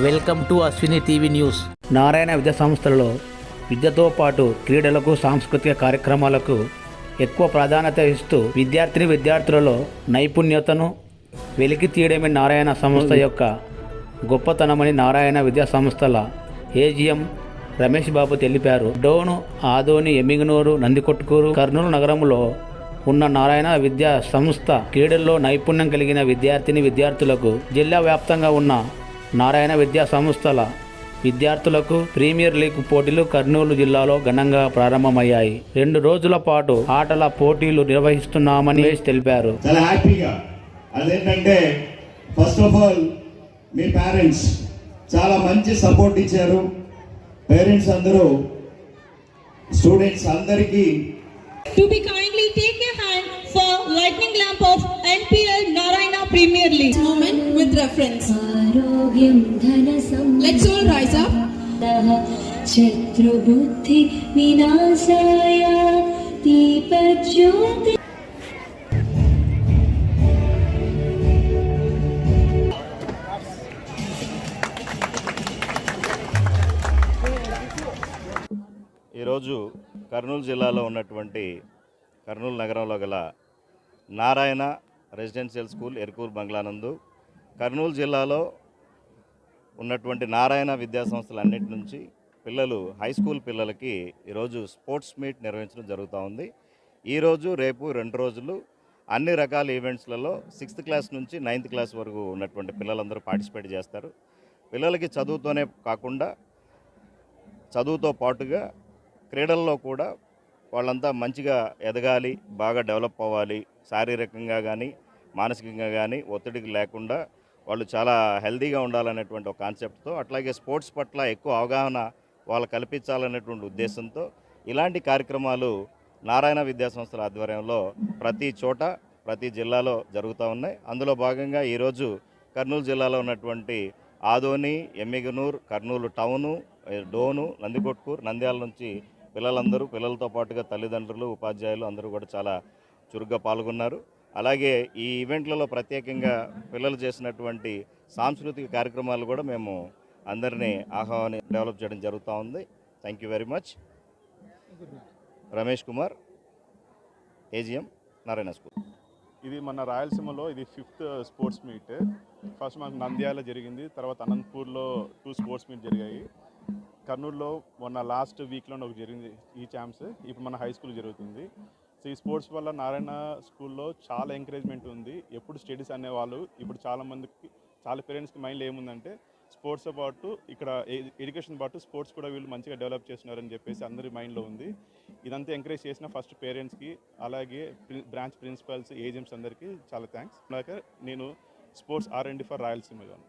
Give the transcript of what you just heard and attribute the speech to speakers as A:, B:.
A: Welcome to Ashwini TV news. Narayana విద్యా సంస్థలలో విద్యతో పాటు క్రీడలకు సాంస్కృతిక కార్యక్రమాలకు ఎక్కువ ప్రాధాన్యత ఇస్తూ విద్యార్థిని విద్యార్థులలో నైపుణ్యతను వెలికి తీయడమే నారాయణ సంస్థ యొక్క గొప్పతనమని నారాయణ విద్యా సంస్థల ఏజిఎం రమేష్ బాబు తెలిపారు. డోను ఆదోని ఎమ్మిగనూరు నందికొట్కూరు కర్నూలు నగరంలో ఉన్న నారాయణ విద్యా సంస్థ క్రీడల్లో నైపుణ్యం కలిగిన విద్యార్థిని విద్యార్థులకు జిల్లా వ్యాప్తంగా ఉన్న నారాయణ విద్యా సంస్థల విద్యార్థులకు ప్రీమియర్ లీగ్ పోటీలు కర్నూలు జిల్లాలో ఘనంగా ప్రారంభమయ్యాయి. రెండు రోజుల పాటు ఆటల పోటీలు నిర్వహిస్తున్నామని తెలిపారు.
B: చాలా హ్యాపీగా. అదేంటంటే ఫస్ట్ ఆఫ్ ఆల్ మీ పేరెంట్స్ చాలా మంచి సపోర్ట్ ఇచ్చారు. పేరెంట్స్ అందరూ స్టూడెంట్స్ అందరికీ
C: To be kindly take a hand for lightning lamp of NPL Narayana Premier League.
D: Moment with reference. Let's all rise up.
E: శత్రుబుద్ధి వినాశాయ దీపజ్యోతి
F: ఈరోజు కర్నూలు జిల్లాలో ఉన్నటువంటి కర్నూలు నగరంలో గల నారాయణ రెసిడెన్షియల్ స్కూల్ ఎరుకూరు బంగ్లానందు. కర్నూలు జిల్లాలో ఉన్నటువంటి నారాయణ విద్యా సంస్థలన్నిటి నుంచి పిల్లలు హై స్కూల్ పిల్లలకి ఈరోజు స్పోర్ట్స్ మీట్ నిర్వహించడం జరుగుతూ ఉంది. ఈరోజు రేపు రెండు రోజులు అన్ని రకాల ఈవెంట్స్లలో సిక్స్త్ క్లాస్ నుంచి నైన్త్ క్లాస్ వరకు ఉన్నటువంటి పిల్లలందరూ పార్టిసిపేట్ చేస్తారు. పిల్లలకి చదువుతోనే కాకుండా చదువుతో పాటుగా క్రీడల్లో కూడా వాళ్ళంతా మంచిగా ఎదగాలి బాగా డెవలప్ అవ్వాలి శారీరకంగా కానీ మానసికంగా కానీ ఒత్తిడికి లేకుండా వాళ్ళు చాలా హెల్దీగా ఉండాలనేటువంటి ఒక కాన్సెప్ట్తో అట్లాగే స్పోర్ట్స్ పట్ల ఎక్కువ అవగాహన వాళ్ళు కల్పించాలనేటువంటి ఉద్దేశంతో ఇలాంటి కార్యక్రమాలు నారాయణ విద్యాసంస్థల ఆధ్వర్యంలో ప్రతి చోట ప్రతి జిల్లాలో జరుగుతూ ఉన్నాయి. అందులో భాగంగా ఈరోజు కర్నూలు జిల్లాలో ఉన్నటువంటి ఆదోని ఎమ్మిగనూర్ కర్నూలు టౌను డోను నందికొట్కూర్ నంద్యాల నుంచి పిల్లలందరూ పిల్లలతో పాటుగా తల్లిదండ్రులు ఉపాధ్యాయులు అందరూ కూడా చాలా చురుగ్గా పాల్గొన్నారు. అలాగే ఈ ఈవెంట్లలో ప్రత్యేకంగా పిల్లలు చేసినటువంటి సాంస్కృతిక కార్యక్రమాలు కూడా మేము అందరినీ ఆహ్వాని డెవలప్ చేయడం జరుగుతూ ఉంది. Thank you very much Ramesh Kumar AGM Narayana school.
G: ఇది మన రాయలసీమలో ఇది ఫిఫ్త్ స్పోర్ట్స్ మీట్. ఫస్ట్ మనకు నంద్యాల జరిగింది తర్వాత అనంతపూర్లో టూ స్పోర్ట్స్ మీట్ జరిగాయి. కర్నూలులో మొన్న లాస్ట్ వీక్లో ఒకటి జరిగింది ఈ ఛాంప్స్ ఇప్పుడు మన హై స్కూల్ జరుగుతుంది. సో ఈ స్పోర్ట్స్ వల్ల నారాయణ స్కూల్లో చాలా ఎంకరేజ్మెంట్ ఉంది. ఎప్పుడు స్టడీస్ అనేవాళ్ళు ఇప్పుడు చాలామందికి చాలా పేరెంట్స్కి మైండ్లో ఏముందంటే స్పోర్ట్స్తో పాటు ఇక్కడ ఎడ్యుకేషన్ పాటు స్పోర్ట్స్ కూడా వీళ్ళు మంచిగా డెవలప్ చేస్తున్నారని చెప్పేసి అందరి మైండ్లో ఉంది. ఇదంతా ఎంకరేజ్ చేసిన ఫస్ట్ పేరెంట్స్కి అలాగే బ్రాంచ్ ప్రిన్సిపల్స్ ఏజెంట్స్ అందరికీ చాలా థ్యాంక్స్. అలాగే నేను sports R and for Rayalaseema గాను